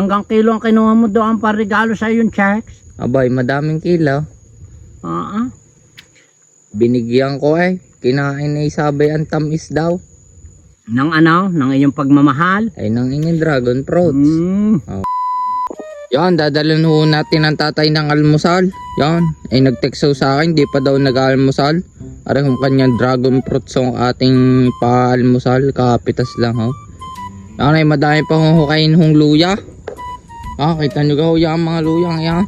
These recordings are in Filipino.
Hanggang kilo ang kinuha mo doon para regalo sa yung checks. Abay, madaming kilo. Ah, ah. Binigyan ko eh. Kinain ay sabay ang tamis daw. Nang ano, nang iyong pagmamahal. Ay nang inyong dragon fruits. Mm. Yan, dadalhin ho natin ang tatay ng almusal. Yan, ay nag-text sa akin, di pa daw nag-almusal. Aray kung kanyang dragon fruits ang ating pa-almusal, kapitas lang ho. Yan ay madami pa ho kain hong luya. Ah, kita nyo ho yan mga luyang yan.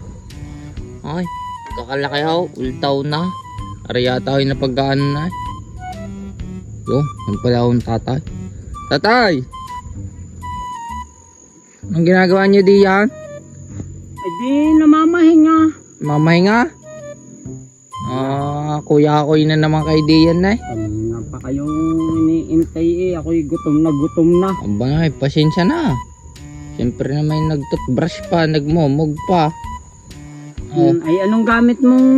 Ay, kakalaki ho, ultaw na. Aray yata ho yung napagkaan na. Yo, ang tatay. Tatay! Anong ginagawa niyo di yan? Ay di namamahinga. Mamahinga? Ah, kuya ako na naman kay Dian na eh. Kanina pa kayo iniintay eh. Ako'y gutom na gutom na. Aba eh, pasensya na. Siyempre naman nag-toothbrush pa, nagmumog pa. Oh, Mm, ay anong gamit mong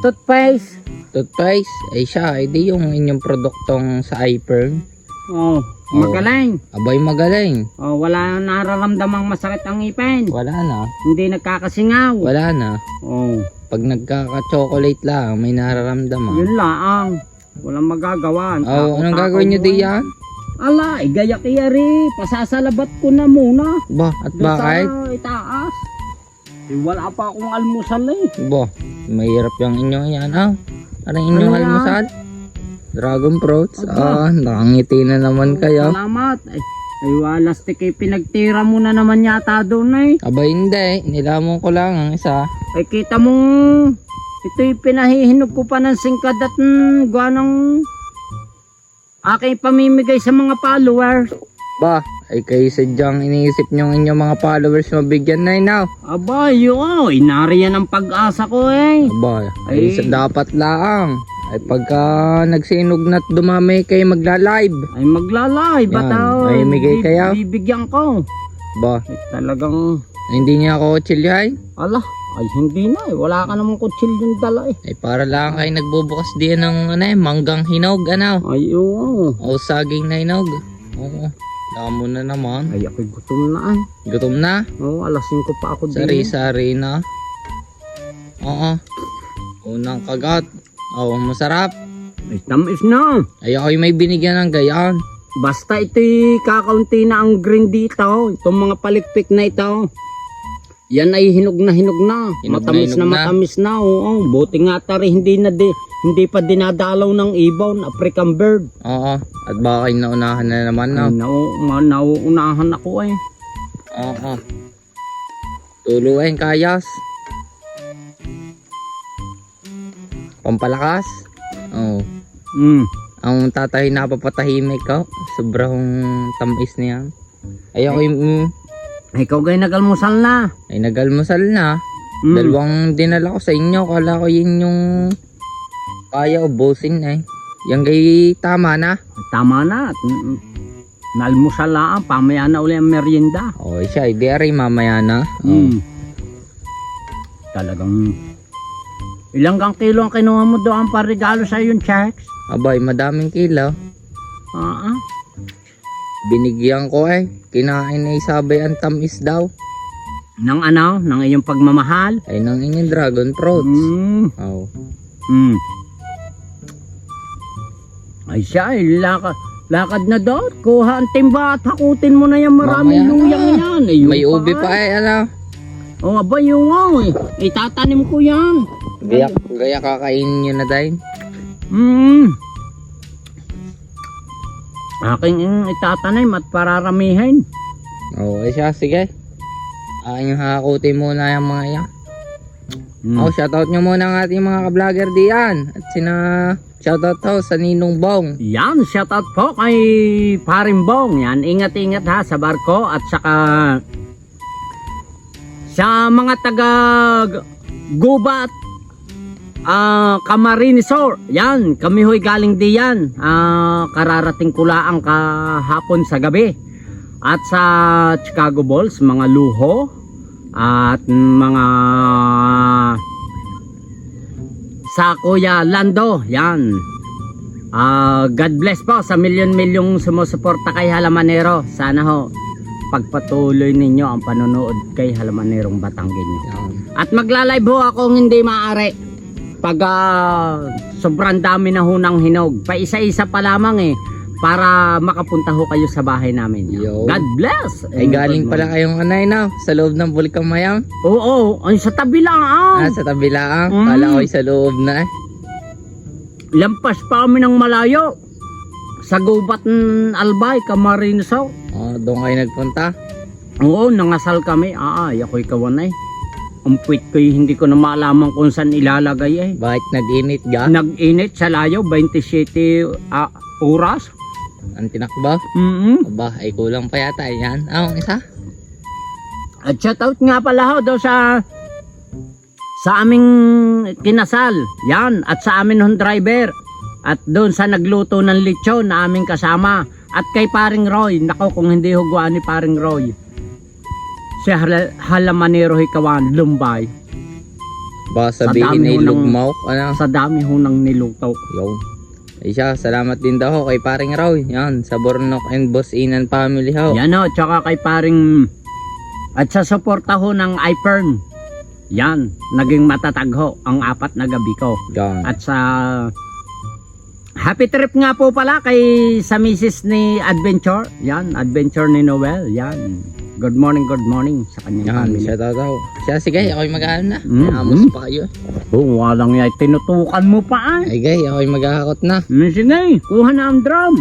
toothpaste? toothpaste. Ay siya, ay di yung inyong produktong sa iPerm. Oh, magaling. Abay magaling. Oh, wala nararamdamang masakit ang ngipin. Wala na. Hindi nagkakasingaw. Wala na. Oh, Pag nagkaka-chocolate lang, may nararamdaman. yun lang. Walang magagawa. Oh, anong gagawin niyo di yan? Ala, igaya kiyari. Pasasalabat ko na muna. Ba, at bakit? Sa itaas. Eh, wala pa akong almusal eh. Ba, mahirap yung inyo yan. Ah, ano yung inyong Ano yan? almusal? Dragon fruits. Ah, nakangiti na naman kayo. Salamat. Ay, ay walastik eh. Pinagtira mo na naman yata doon eh. Aba hindi, nilamon ko lang ang isa. Ay kita mo, ito'y pinahihinog ko pa ng singkad at mm, gawa ng aking pamimigay sa mga followers. Ba, ay kayo sadyang iniisip nyo ang inyong mga followers mabigyan na now. Aba, yun, inariyan ang pag-asa ko eh. Aba, ay, Ay. dapat lang. Ay pagka nagsinog na't dumami kayo magla-live. Ay maglalay, Yan, bataw. may bigay kayo? Bibigyan ko. Ba, Ay, talagang, hindi niya ako chilyahay. ala, ay hindi na eh. Wala ka namang kutsil yung dala eh. Ay para lang kayo nagbubukas diyan ng ano eh, manggang hinog, ano. Ay, oo. O saging na hinog. Oo, damo na naman. Ay, ako'y gutom na ay. Gutom na. Oo, alas 5 pa ako din. Sari-sari na. Oo. Unang kagat. Oo, masarap. Ay, tamis na. Ay ako'y may binigyan ng gayaan. Basta ito'y kakaunti na ang green dito. Itong mga palikpik na ito. Yan ay hinog na hinog na. Hinog na matamis na, hinog na. matamis na. Oo, buti nga tari hindi na di, hindi pa dinadalaw ng ibon, African bird. Oo. At baka kayo naunahan na naman Ay, na. nau, ma, nauunahan ako eh. Oo. Tuluin kayas. Pampalakas. Oo. Mm. Ang tatay napapatahimik ko. Sobrang tamis niya. Ay ako'y mm, Ikaw gay nagalmusal na. ay nagalmusal na. Mm. Dalawang dinala ko sa inyo. Kala ko yun yung kaya ubusin eh. Yung gay tama na. Tama na. At, mm, Nalmusal lang. Pamaya na uli ang merienda. O siya, di mamaya na. Mm. Talagang ilang kang kilo ang kinuha mo doon para regalo sa yung checks? Abay, madaming kilo. Ah, ah. Binigyan ko eh. Kinain ay sabay ang tamis daw. Nang ano, nang iyong pagmamahal. Ay nang inyong dragon fruits. Mm. Oh. Mm. Ay siya, ay lakad, lakad na doon. Kuha ang timba at hakutin mo na yung maraming Mamaya na. luyang yan. Ay, May ubi pa eh, ano? O, oh, aba yung eh. Itatanim ko yan. Gaya, gaya kakainin nyo na dahil. Hmm. Aking mm, itatanim at pararamihin. Oo, oh, siya, sige. Akin yung hakutin muna yung mga yan. Hmm. Oh, shoutout nyo muna ang ating mga ka-vlogger diyan. At sina, shoutout ho sa Ninong Bong. Yan, shoutout po kay Parimbong. Yan, ingat-ingat ha sa barko at saka sa mga taga Gubat ah Camarinesor. Yan, kami ho'y galing diyan. Ah, kararating ko lang kahapon sa gabi. At sa Chicago Bulls, mga luho at mga sa Kuya Lando. Yan. Ah, God bless po sa milyon-milyong sumusuporta kay Halamanero. Sana ho ipagpatuloy ninyo ang panonood kay Halamanerong Batanggenyo. At magla-live ho ako hindi maaari. Pag ah, sobrang dami na ho ng hinog. Pa isa-isa pa lamang eh. Para makapunta ho kayo sa bahay namin. Yo. God bless! Ay galing pala kayong anay na sa loob ng Bulkang Mayang. Oo, ay sa tabi lang ah. Ah, sa tabi lang. Mm. Kala ko sa loob na eh. Lampas pa kami ng malayo. Sa gubat ng Albay, Camarines South. Oh, doon kayo nagpunta. Oo, nangasal kami. Ah, ay, ako'y kawanay. Ang puwit ko hindi ko na malaman kung saan ilalagay eh. Bakit nag-init ga? Nag-init sa layo, 27 ah, oras. Ang tinakba? mm Aba, ay kulang pa yata. Yan. Ah, ang isa. At shoutout nga pala ho daw sa sa aming kinasal. Yan. At sa amin hong driver. At doon sa nagluto ng lechon na aming kasama. At kay paring Roy. Nako kung hindi hugwaan ni paring Roy. Si Hal- Halamanero Hikawan, Lumbay. Baka Sa sabihin ay lugmaw. Ano? Sa dami ho ng niluto. Yo. Ay siya, salamat din daw ho kay paring Roy. Yan, sa Bornok and Boss Inan family ho. Yan ho. Tsaka kay paring... At sa suporta ho ng iPern. Yan. Naging matatag ho ang apat na gabi ko. Yan. At sa Happy trip nga po pala kay sa misis ni Adventure. Yan, Adventure ni Noel. Yan. Good morning, good morning sa kanyang Yan, family. siya daw daw. Siya, sige, ako'y mag-aaral na. Mm, Amos mm. pa kayo. Oh, walang yan. Tinutukan mo pa ay. Ay, gay, ako'y maghahakot na. Mm, Sige, kuha na ang drum.